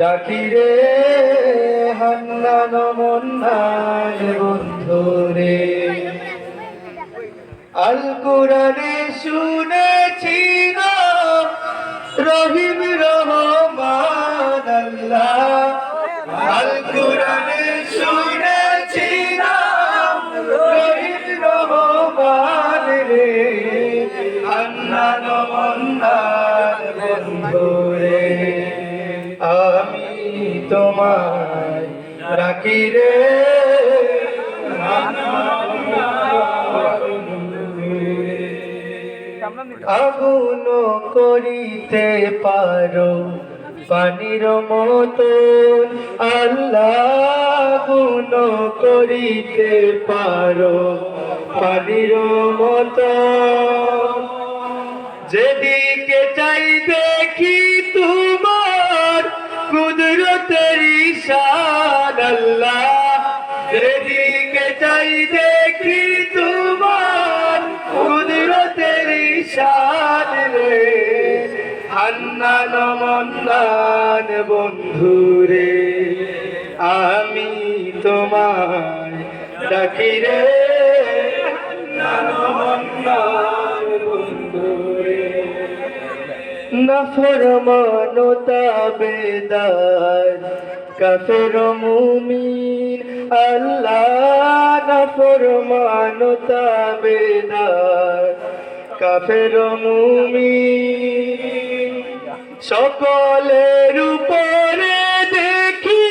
ডাকিরে হান্নান মন্নান বন্ধুরে। আল কোরআনে শুনেছি না রহিম রহমান আল্লাহ। আল কোরআনে শুনেছি না রহিম রহমান রে। হান্নান মন্নান বন্ধুরে। আমি তোমায় রাখি রে। আগুন করিতে পারো পানির মতো। আল্লাহ করিতে পারো পানির মতো। যেদিকে চাই চাই দেখি তোমার কুদরতের ঈশান রে? হান্নান মন্নান বন্ধুরে আমি তোমায় ডাকি রে। নফরমানতা বেদার কাফের মুমিন আল্লাহ নফরমানতা বেদার, কাফের মুমিন। সকলের উপরে দেখি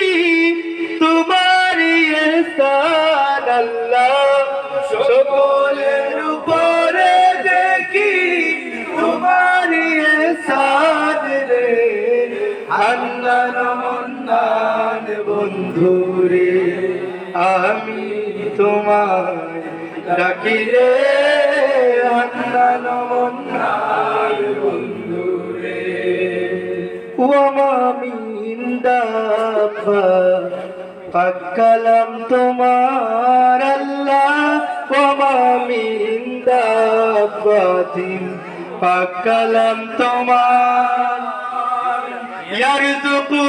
তোমারই এহসান আল্লাহ। সকলের উপরে দেখি তোমারই এহসান রে। হান্নান মন্নান বন্ধুরে। আমি তোমায় ডাকি রে ওমা মিন দাব্বা পাক্কালাম তোমার আল্লাহ। ওমা মিন দাব্বাতিন পাক্কালাম তোমার। ইয়ারযুকু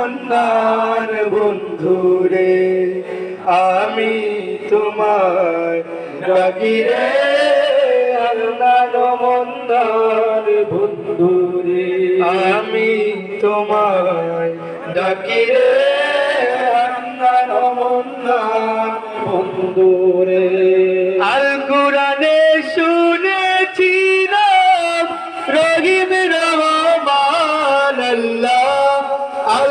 মন্নান বন্ধুরে আমি তোমার ডাকি রে। হান্নান মন্নান বন্ধুরে আমি তোমার ডাকি রে। হান্নান মন্নান বন্ধুরে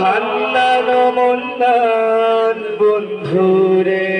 হান্নান মন্নান বন্ধুরে।